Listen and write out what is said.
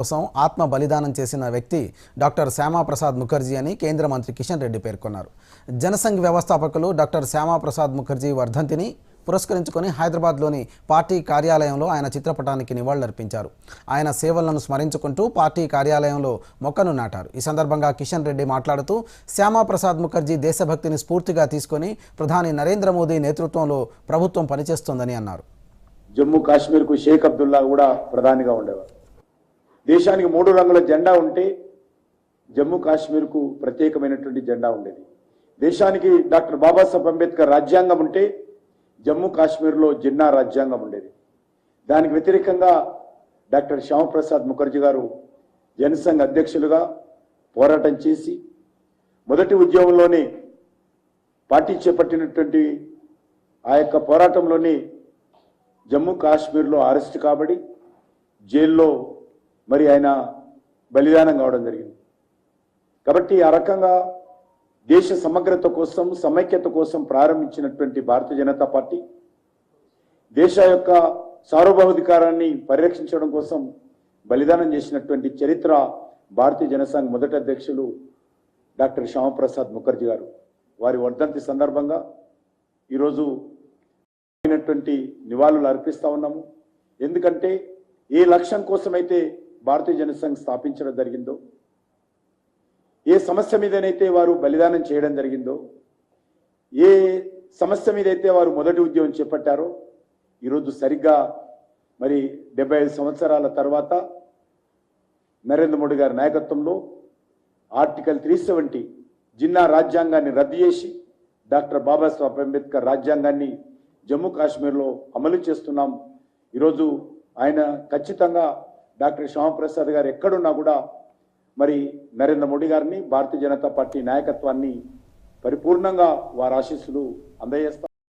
కోసం ఆత్మ బలిదానం చేసిన వ్యక్తి డాక్టర్ శ్యామాప్రసాద్ ముఖర్జీ అని కేంద్ర మంత్రి కిషన్ రెడ్డి పేర్కొన్నారు. జనసంఘ్ వ్యవస్థాపకులు డాక్టర్ శ్యామాప్రసాద్ ముఖర్జీ వర్ధంతిని పురస్కరించుకొని హైదరాబాద్లోని పార్టీ కార్యాలయంలో ఆయన చిత్రపటానికి నివాళులర్పించారు. ఆయన సేవలను స్మరించుకుంటూ పార్టీ కార్యాలయంలో మొక్కను నాటారు. ఈ సందర్భంగా కిషన్ రెడ్డి మాట్లాడుతూ శ్యామాప్రసాద్ ముఖర్జీ దేశభక్తిని స్ఫూర్తిగా తీసుకొని ప్రధాని నరేంద్ర మోదీ నేతృత్వంలో ప్రభుత్వం పనిచేస్తోందని అన్నారు. జమ్మూ కాశ్మీర్కు షేక్ అబ్దుల్లా కూడా ప్రధానిగా ఉండేవారు. దేశానికి మూడు రంగుల జెండా ఉంటే జమ్మూ కాశ్మీర్కు ప్రత్యేకమైనటువంటి జెండా ఉండేది. దేశానికి డాక్టర్ బాబాసాహెబ్ అంబేద్కర్ రాజ్యాంగం ఉంటే జమ్మూ కాశ్మీర్లో జిన్నా రాజ్యాంగం ఉండేది. దానికి వ్యతిరేకంగా డాక్టర్ శ్యామప్రసాద్ ముఖర్జీ గారు జనసంఘ్ అధ్యక్షులుగా పోరాటం చేసి మొదటి ఉద్యమంలోనే పార్టీ చేపట్టినటువంటి ఆ యొక్క పోరాటంలోనే జమ్మూ కాశ్మీర్లో అరెస్ట్ కాబడి జైల్లో మరి ఆయన బలిదానం కావడం జరిగింది. కాబట్టి ఆ రకంగా దేశ సమగ్రత కోసం సమైక్యత కోసం ప్రారంభించినటువంటి భారతీయ జనతా పార్టీ దేశ యొక్క సార్వభౌమికారాన్ని పరిరక్షించడం కోసం బలిదానం చేసినటువంటి చరిత్ర భారతీయ జనసంఘ్ మొదటి అధ్యక్షులు డాక్టర్ శ్యామప్రసాద్ ముఖర్జీ గారు. వారి వర్ధంతి సందర్భంగా ఈరోజు అయినటువంటి నివాళులు అర్పిస్తూ ఉన్నాము. ఎందుకంటే ఏ లక్ష్యం కోసమైతే భారతీయ జనసంఘ్ స్థాపించడం జరిగిందో? ఏ సమస్య మీదనైతే వారు బలిదానం చేయడం జరిగిందో? ఏ సమస్య మీదైతే వారు మొదటి ఉద్యమం చేపట్టారో? ఈరోజు సరిగ్గా మరి డెబ్బై ఐదు సంవత్సరాల తర్వాత నరేంద్ర మోడీ గారి నాయకత్వంలో ఆర్టికల్ త్రీ సెవెంటీ జిన్నా రాజ్యాంగాన్ని రద్దు చేసి డాక్టర్ బాబాసాహెబ్ అంబేద్కర్ రాజ్యాంగాన్ని జమ్మూ కాశ్మీర్లో అమలు చేస్తున్నాం. ఈరోజు ఆయన ఖచ్చితంగా డాక్టర్ శ్యామప్రసాద్ గారు ఎక్కడున్నా కూడా మరి నరేంద్ర మోడీ గారిని భారతీయ జనతా పార్టీ నాయకత్వాన్ని పరిపూర్ణంగా వారి ఆశీస్సులు అందజేస్తారు